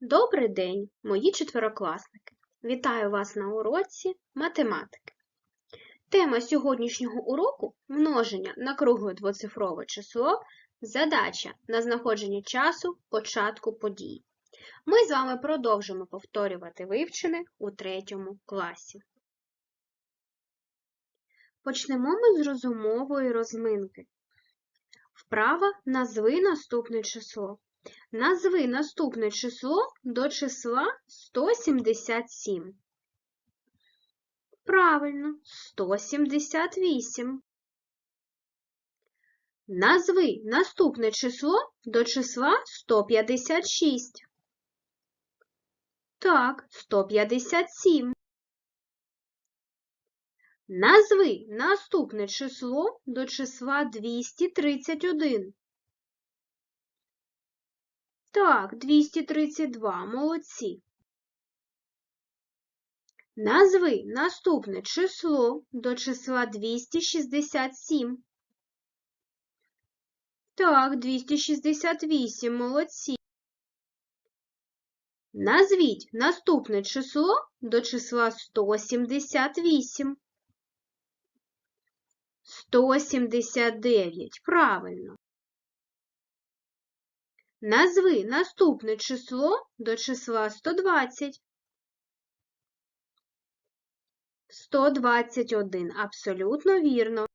Добрий день, мої четверокласники! Вітаю вас на уроці математики. Тема сьогоднішнього уроку множення на кругле двоцифрове число, задача на знаходження часу початку подій. Ми з вами продовжимо повторювати вивчене у третьому класі. Почнемо ми з розумової розминки. Вправа назви наступне число. Назви наступне число до числа 177. Правильно, 178. Назви наступне число до числа 156. Так, 157. Назви наступне число до числа 231. Так, 232. Молодці. Назви наступне число до числа 267. Так, 268. Молодці. Назвіть наступне число до числа 178. 179. Правильно. Назви наступне число до числа 120. 121. Абсолютно вірно.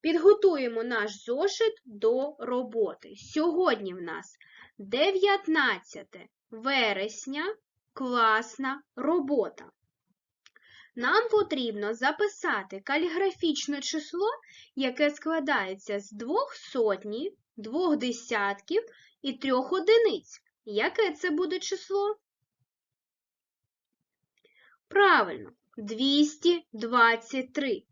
Підготуємо наш зошит до роботи. Сьогодні в нас 19 вересня, класна робота. Нам потрібно записати каліграфічне число, яке складається з двох сотні, двох десятків і трьох одиниць. Яке це буде число? Правильно, 223.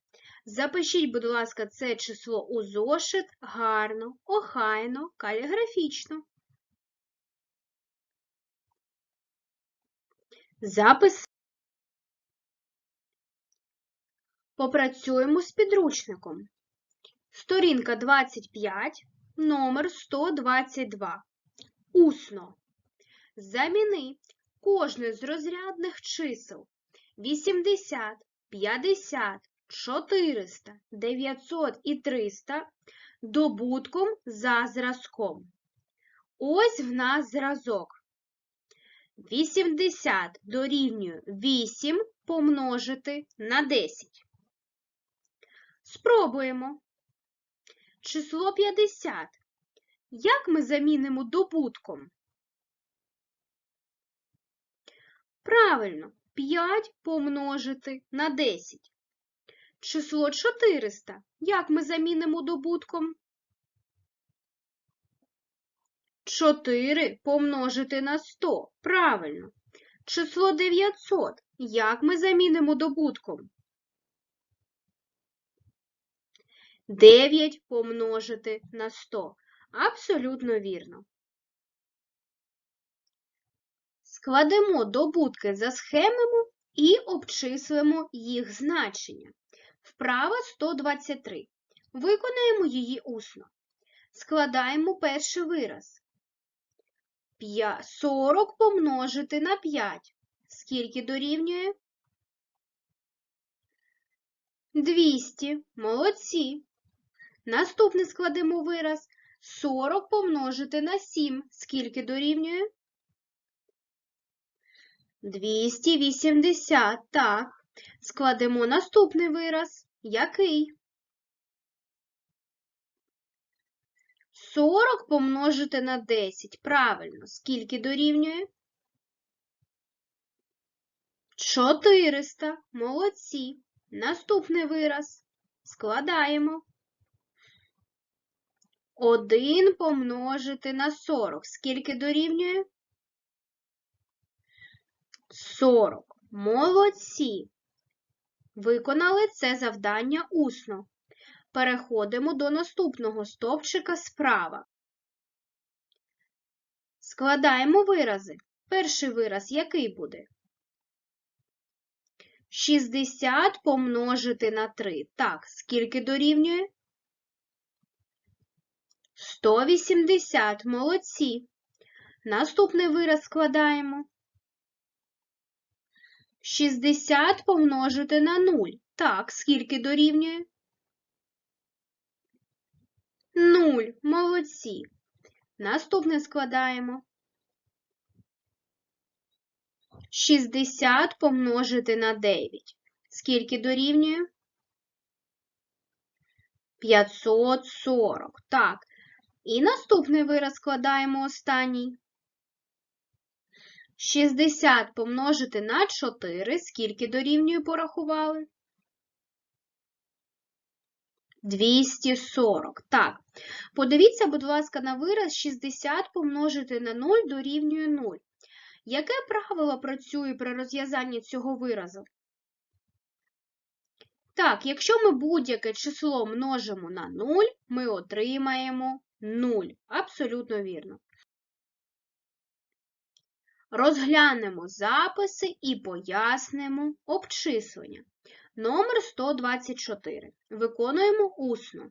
Запишіть, будь ласка, це число у зошит гарно, охайно, каліграфічно. Запис. Попрацюємо з підручником. Сторінка 25, номер 122. Усно. Заміни кожне з розрядних чисел 80, 50, 400, 900 і 300 добутком за зразком. Ось в нас зразок. 80 дорівнює 8 помножити на 10. Спробуємо. Число 50. Як ми замінимо добутком? Правильно, 5 помножити на 10. Число 400. Як ми замінимо добутком? 4 помножити на 100. Правильно. Число 900. Як ми замінимо добутком? 9 помножити на 100. Абсолютно вірно. Складемо добутки за схемами і обчислимо їх значення. Вправа 123. Виконаємо її усно. Складаємо перший вираз. 40 помножити на 5. Скільки дорівнює? 200. Молодці. Наступний складемо вираз 40 помножити на 7. Скільки дорівнює? 280. Так. Складемо наступний вираз. Який? 40 помножити на 10. Правильно. Скільки дорівнює? 400. Молодці. Наступний вираз. Складаємо. 1 помножити на 40. Скільки дорівнює? 40. Молодці. Виконали це завдання усно. Переходимо до наступного стовпчика справа. Складаємо вирази. Перший вираз який буде? 60 помножити на 3. Так, скільки дорівнює? 180. Молодці. Наступний вираз складаємо. 60 помножити на 0. Так, скільки дорівнює? 0. Молодці. Наступне складаємо. 60 помножити на 9. Скільки дорівнює? 540. Так. І наступний вираз складаємо останній. 60 помножити на 4. Скільки дорівнює порахували? 240. Так. Подивіться, будь ласка, на вираз 60 помножити на 0 дорівнює 0. Яке правило працює при розв'язанні цього виразу? Так, якщо ми будь-яке число множимо на 0, ми отримаємо 0. Абсолютно вірно. Розглянемо записи і пояснимо обчислення. Номер 124. Виконуємо усно.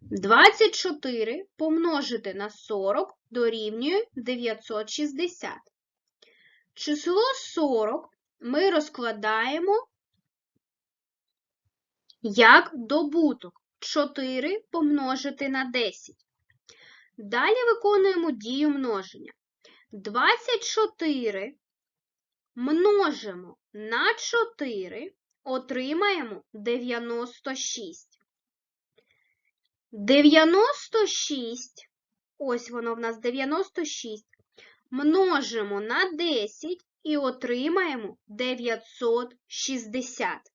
24 помножити на 40 дорівнює 960. Число 40 ми розкладаємо як добуток 4 помножити на 10. Далі виконуємо дію множення. 24 множимо на 4, отримаємо 96. 96, ось воно в нас 96, множимо на 10 і отримаємо 960.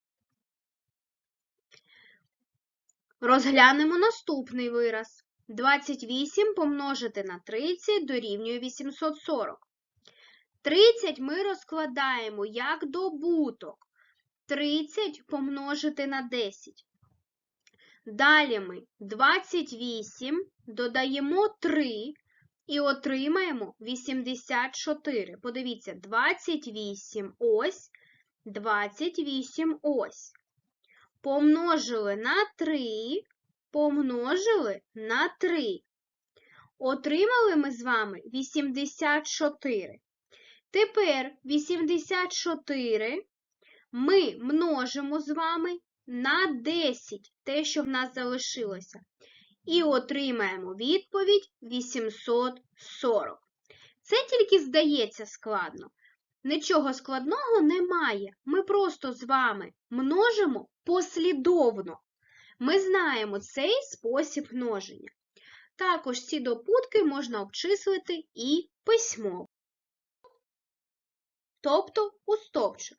Розглянемо наступний вираз. 28 помножити на 30 дорівнює 840. 30 ми розкладаємо як добуток. 30 помножити на 10. Далі ми 28 додаємо 3 і отримаємо 84. Подивіться, 28 ось, 28 ось. Помножили на 3, помножили на 3. Отримали ми з вами 84. Тепер 84 ми множимо з вами на 10, те, що в нас залишилося. І отримаємо відповідь 840. Це тільки здається складно. Нічого складного немає. Ми просто з вами множимо послідовно. Ми знаємо цей спосіб множення. Також ці допутки можна обчислити і письмово, тобто у стовпчик.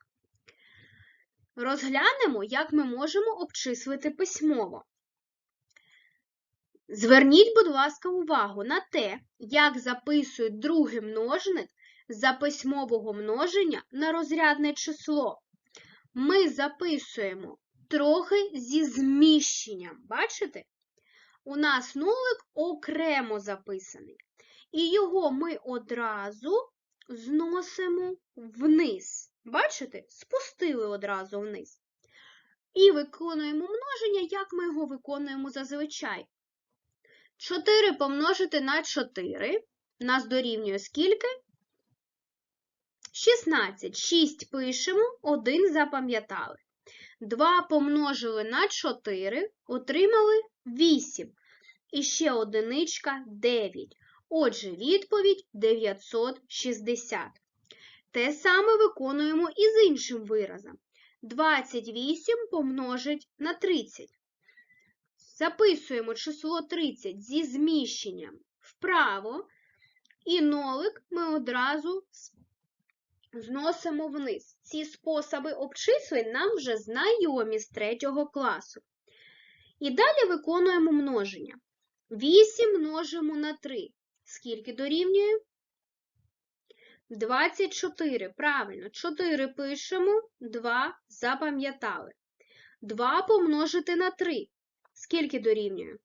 Розглянемо, як ми можемо обчислити письмово. Зверніть, будь ласка, увагу на те, як записують другий множник за письмового множення на розрядне число. Ми записуємо трохи зі зміщенням. Бачите? У нас нулик окремо записаний. І його ми одразу зносимо вниз. Бачите? Спустили одразу вниз. І виконуємо множення, як ми його виконуємо зазвичай. 4 помножити на 4 нас дорівнює скільки? 16. 6 пишемо, 1 запам'ятали. 2 помножили на 4, отримали 8. І ще одиничка 9. Отже, відповідь 960. Те саме виконуємо і з іншим виразом. 28 помножить на 30. Записуємо число 30 зі зміщенням вправо, і нолик ми одразу зносимо вниз. Ці способи обчислень нам вже знайомі з 3 класу. І далі виконуємо множення. 8 множимо на 3. Скільки дорівнює? 24. Правильно, 4 пишемо, 2 запам'ятали. 2 помножити на 3. Скільки дорівнює?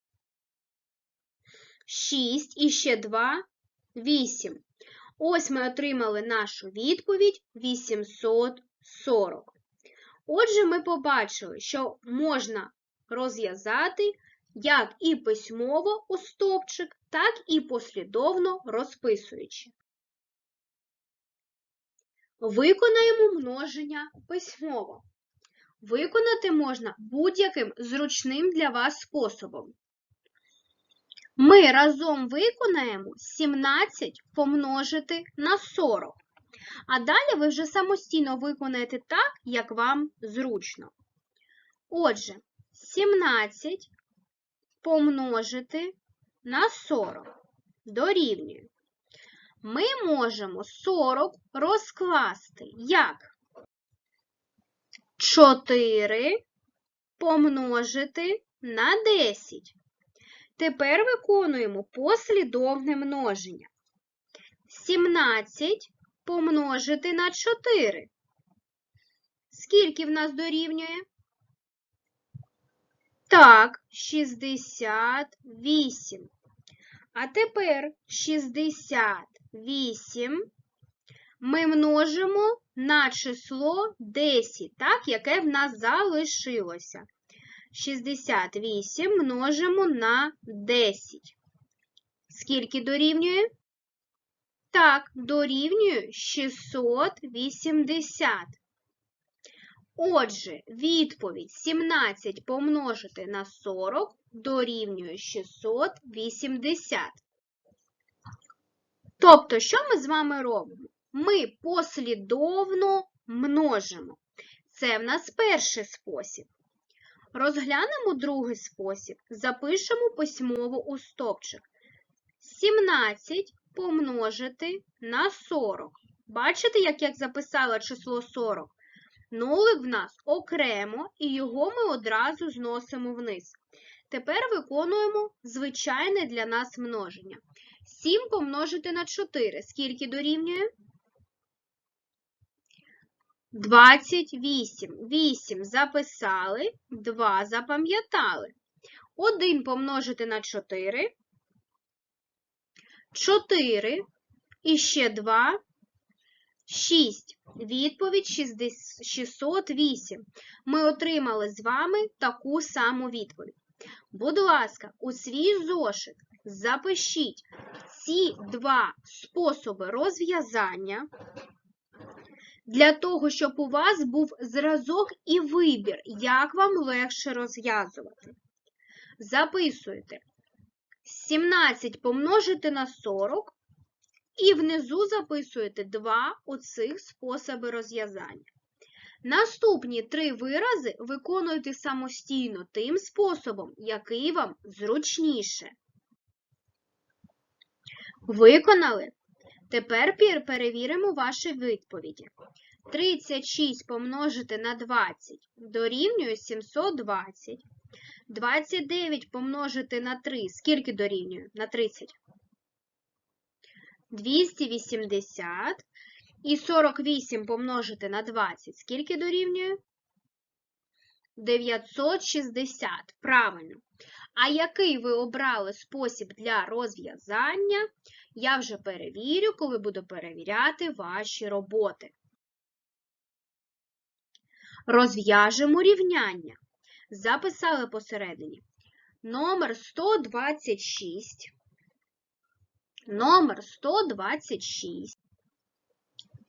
6 і ще 2 8. Ось ми отримали нашу відповідь 840. Отже, ми побачили, що можна розв'язати як і письмово у стовпчик, так і послідовно розписуючи. Виконаємо множення письмово. Виконати можна будь-яким зручним для вас способом. Ми разом виконаємо 17 помножити на 40. А далі ви вже самостійно виконаєте так, як вам зручно. Отже, 17 помножити на 40 дорівнює. Ми можемо 40 розкласти як 4 помножити на 10. Тепер виконуємо послідовне множення. 17 помножити на 4. Скільки в нас дорівнює? Так, 68. А тепер 68 ми множимо на число 10, так, яке в нас залишилося. 68 множимо на 10. Скільки дорівнює? Так, дорівнює 680. Отже, відповідь 17 помножити на 40 дорівнює 680. Тобто, що ми з вами робимо? Ми послідовно множимо. Це в нас перший спосіб. Розглянемо другий спосіб. Запишемо письмово у стопчик. 17 помножити на 40. Бачите, як я записала число 40? Нулик в нас окремо, і його ми одразу зносимо вниз. Тепер виконуємо звичайне для нас множення. 7 помножити на 4. Скільки дорівнює? 28. 8 записали, 2 запам'ятали. 1 помножити на 4. 4 і ще 2 6. Відповідь 608. Ми отримали з вами таку саму відповідь. Будь ласка, у свій зошит запишіть ці два способи розв'язання для того, щоб у вас був зразок і вибір, як вам легше розв'язувати. Записуйте 17 помножити на 40 і внизу записуєте два оцих способи розв'язання. Наступні три вирази виконуйте самостійно тим способом, який вам зручніше. Виконали? Тепер перевіримо ваші відповіді. 36 помножити на 20 дорівнює 720. 29 помножити на 3. Скільки дорівнює? На 30. 280. І 48 помножити на 20. Скільки дорівнює? 960. Правильно. А який ви обрали спосіб для розв'язання, я вже перевірю, коли буду перевіряти ваші роботи. Розв'яжемо рівняння. Записали посередині. Номер 126. Номер 126.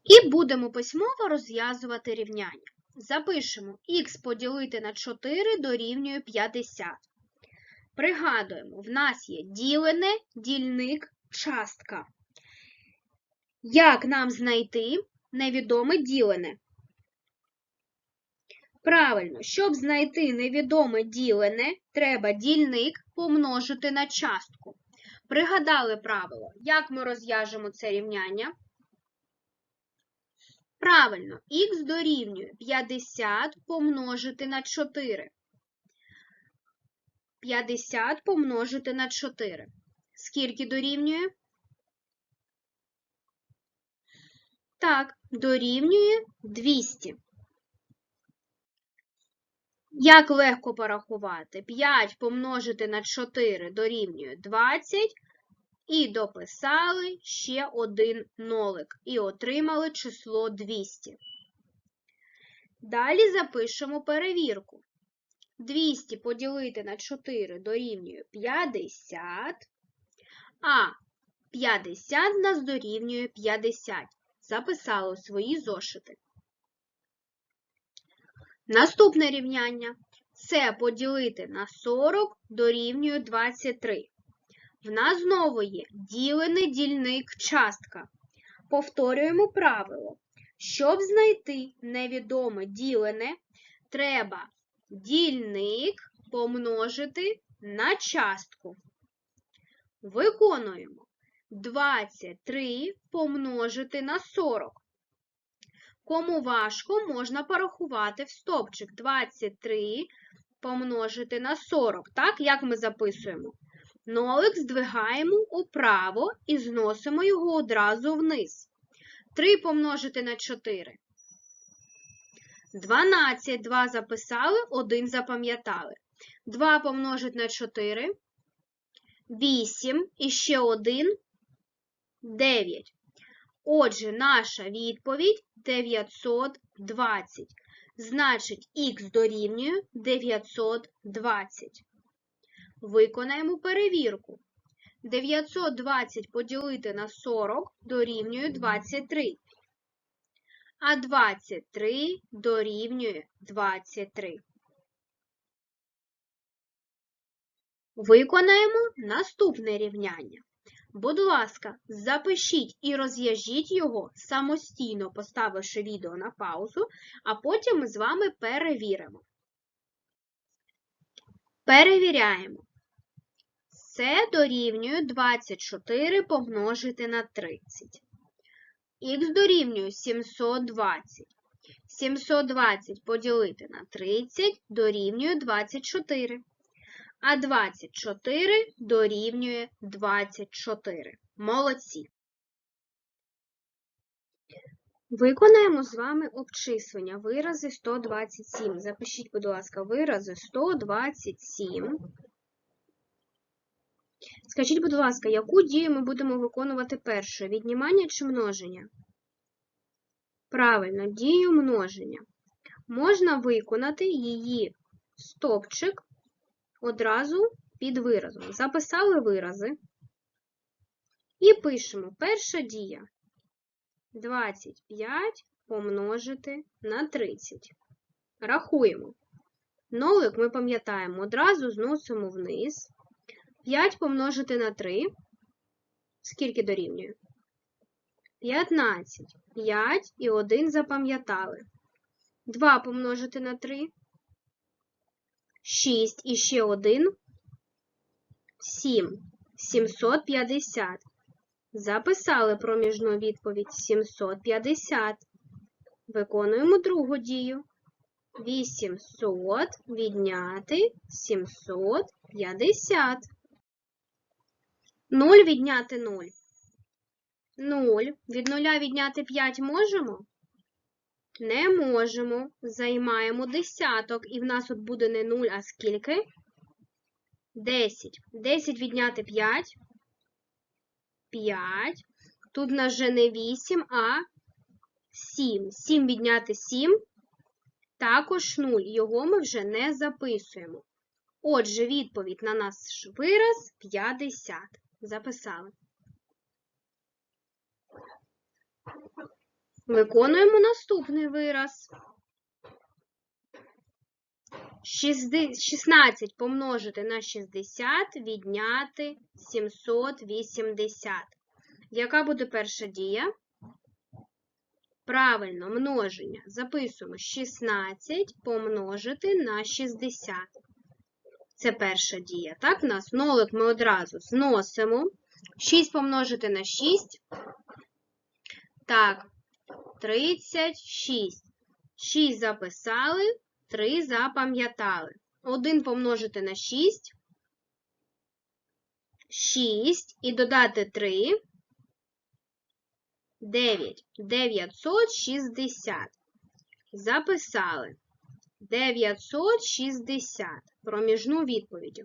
І будемо письмово розв'язувати рівняння. Запишемо х поділити на 4 дорівнює 50. Пригадуємо, в нас є ділене, дільник, частка. Як нам знайти невідоме ділене? Правильно, щоб знайти невідоме ділене, треба дільник помножити на частку. Пригадали правило, як ми розв'яжемо це рівняння? Правильно, х дорівнює 50 помножити на 4. 50 помножити на 4. Скільки дорівнює? Так, дорівнює 200. Як легко порахувати? 5 помножити на 4 дорівнює 20. І дописали ще один нолик. І отримали число 200. Далі запишемо перевірку. 200 поділити на 4 дорівнює 50, а 50 в нас дорівнює 50. Записали свої зошити. Наступне рівняння. Це поділити на 40 дорівнює 23. В нас знову є ділений дільник частка. Повторюємо правило. Щоб знайти невідоме ділене, треба дільник помножити на частку. Виконуємо 23 помножити на 40. Кому важко, можна порахувати в стопчик 23 помножити на 40. Так, як ми записуємо? Нолик здвигаємо управо і зносимо його одразу вниз. 3 помножити на 4. 12. 2 записали, 1 запам'ятали. 2 помножити на 4. 8 і ще 1 9. Отже, наша відповідь 920. Значить, х дорівнює 920. Виконаємо перевірку. 920 поділити на 40 дорівнює 23. А 23 дорівнює 23. Виконаємо наступне рівняння. Будь ласка, запишіть і розв'яжіть його самостійно, поставивши відео на паузу, а потім ми з вами перевіримо. Перевіряємо. Це дорівнює 24 помножити на 30. Х дорівнює 720. 720 поділити на 30 дорівнює 24 а 24 дорівнює 24. Молодці. Виконаємо з вами обчислення. Вирази 127. Запишіть, будь ласка, вирази 127. Скажіть, будь ласка, яку дію ми будемо виконувати першою? Віднімання чи множення? Правильно, дію множення. Можна виконати її стопчик одразу під виразом. Записали вирази і пишемо перша дія 25 помножити на 30. Рахуємо. Нолик ми пам'ятаємо, одразу зносимо вниз. 5 помножити на 3. Скільки дорівнює? 15. 5 і 1 запам'ятали. 2 помножити на 3. 6 і ще 1 7. 750. Записали проміжну відповідь 750. Виконуємо другу дію. 800 відняти 750. 0 відняти 0. 0. Від 0 відняти 5 можемо? Не можемо. Займаємо десяток. І в нас от буде не 0, а скільки? 10. 10 відняти 5. 5. Тут в нас вже не 8, а 7. 7 відняти 7. Також 0. Його ми вже не записуємо. Отже, відповідь на наш вираз 50. Записали. Виконуємо наступний вираз. 16 помножити на 60 відняти 780. Яка буде перша дія? Правильно, множення. Записуємо 16 помножити на 60. Це перша дія. Так, у нас нолик ми одразу зносимо. 6 помножити на 6. Так, 36. 6 записали, 3 запам'ятали. 1 помножити на 6. 6 і додати 3. 9. 960. Записали. 960. Проміжну відповідь.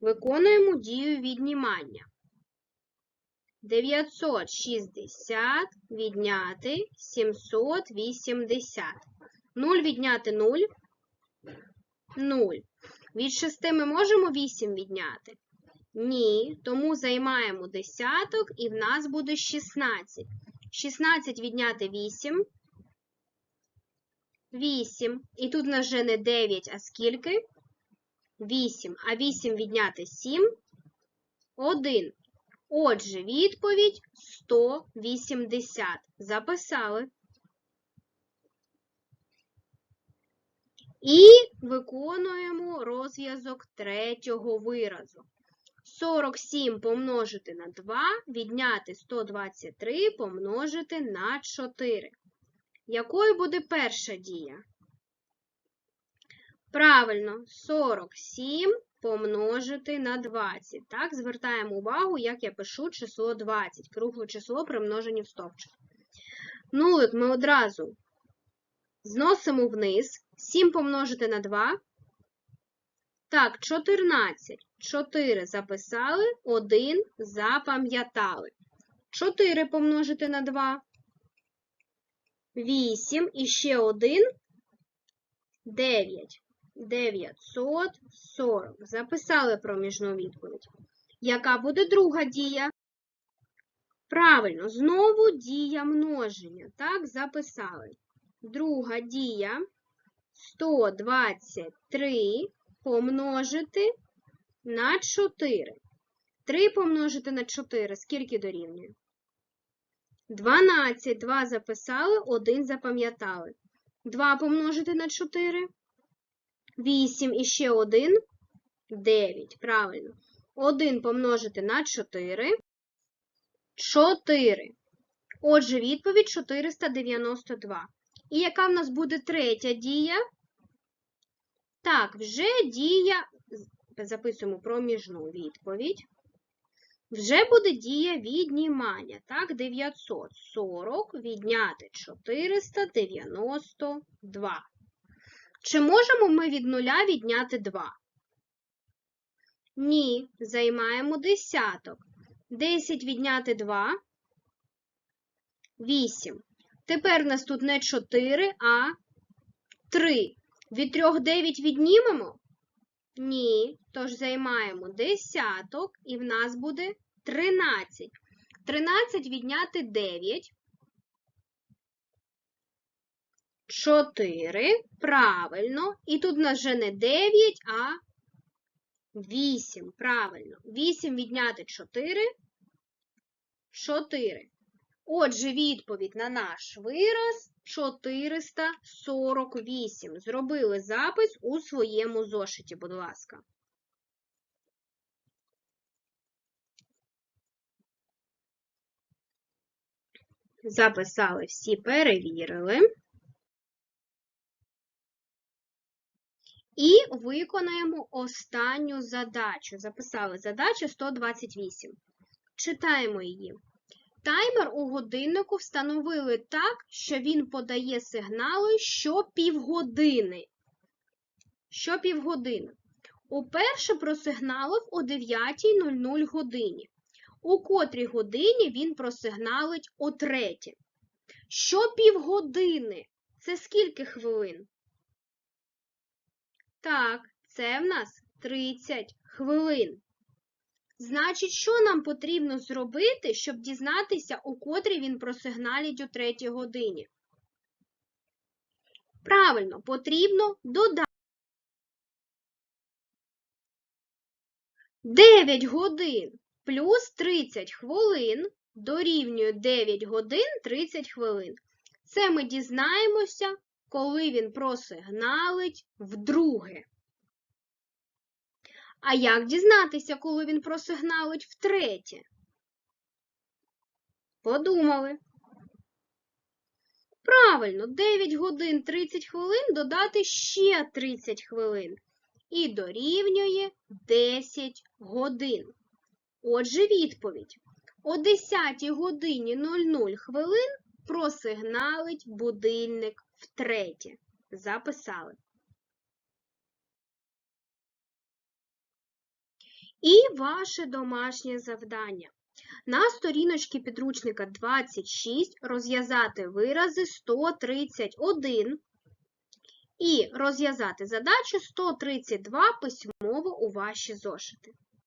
Виконуємо дію віднімання. 960 відняти 780. 0 відняти 0. 0. Від 6 ми можемо 8 відняти? Ні, тому займаємо десяток і в нас буде 16. 16 відняти 8. 8. І тут в нас вже не 9, а скільки? 8. А 8 відняти 7. 1. Отже, відповідь 180. Записали. І виконуємо розв'язок третього виразу. 47 помножити на 2, відняти 123 помножити на 4. Якою буде перша дія? Правильно, 47 помножити на 20. Так, звертаємо увагу, як я пишу число 20. Кругле число при множенні в стовпчик. Нулик ми одразу зносимо вниз. 7 помножити на 2. Так, 14. 4 записали, 1 запам'ятали. 4 помножити на 2. 8 і ще 1 9. 940. Записали проміжну відповідь. Яка буде друга дія? Правильно, знову дія множення. Так, записали. Друга дія 123 помножити на 4. 3 помножити на 4. Скільки дорівнює? 12. 2 записали, 1 запам'ятали. 2 помножити на 4. 8 і ще 1. 9. Правильно. 1 помножити на 4. 4. Отже, відповідь 492. І яка в нас буде третя дія? Так, вже дія, записуємо проміжну відповідь. Вже буде дія віднімання. Так, 940 відняти 492. Чи можемо ми від нуля відняти 2? Ні, займаємо десяток. 10 відняти 2 8. Тепер у нас тут не 4, а 3. Від 3 9 віднімемо? Ні. Тож займаємо десяток, і в нас буде 13. 13 відняти 9. 4. Правильно. І тут у нас вже не 9, а 8. Правильно. 8 відняти 4. 4. Отже, відповідь на наш вираз 448. Зробили запис у своєму зошиті, будь ласка. Записали всі, перевірили. І виконаємо останню задачу. Записали задачу 128. Читаємо її. Таймер у годиннику встановили так, що він подає сигнали щопівгодини. Щопівгодини. Уперше просигналив о 9.00 годині. У котрій годині він просигналить о 3. Щопівгодини. Це скільки хвилин? Так, це в нас 30 хвилин. Значить, що нам потрібно зробити, щоб дізнатися, у котрій він просигналить о 3 годині? Правильно, потрібно додати. 9 годин плюс 30 хвилин дорівнює 9 годин 30 хвилин. Це ми дізнаємося, коли він просигналить вдруге. А як дізнатися, коли він просигналить втретє? Подумали. Правильно, 9 годин 30 хвилин додати ще 30 хвилин. І дорівнює 10 годин. Отже, відповідь. О 10 годині 00 хвилин просигналить будильник втретє. Записали. І ваше домашнє завдання. На сторіночці підручника 26 розв'язати вирази 131 і розв'язати задачу 132 письмово у ваші зошити.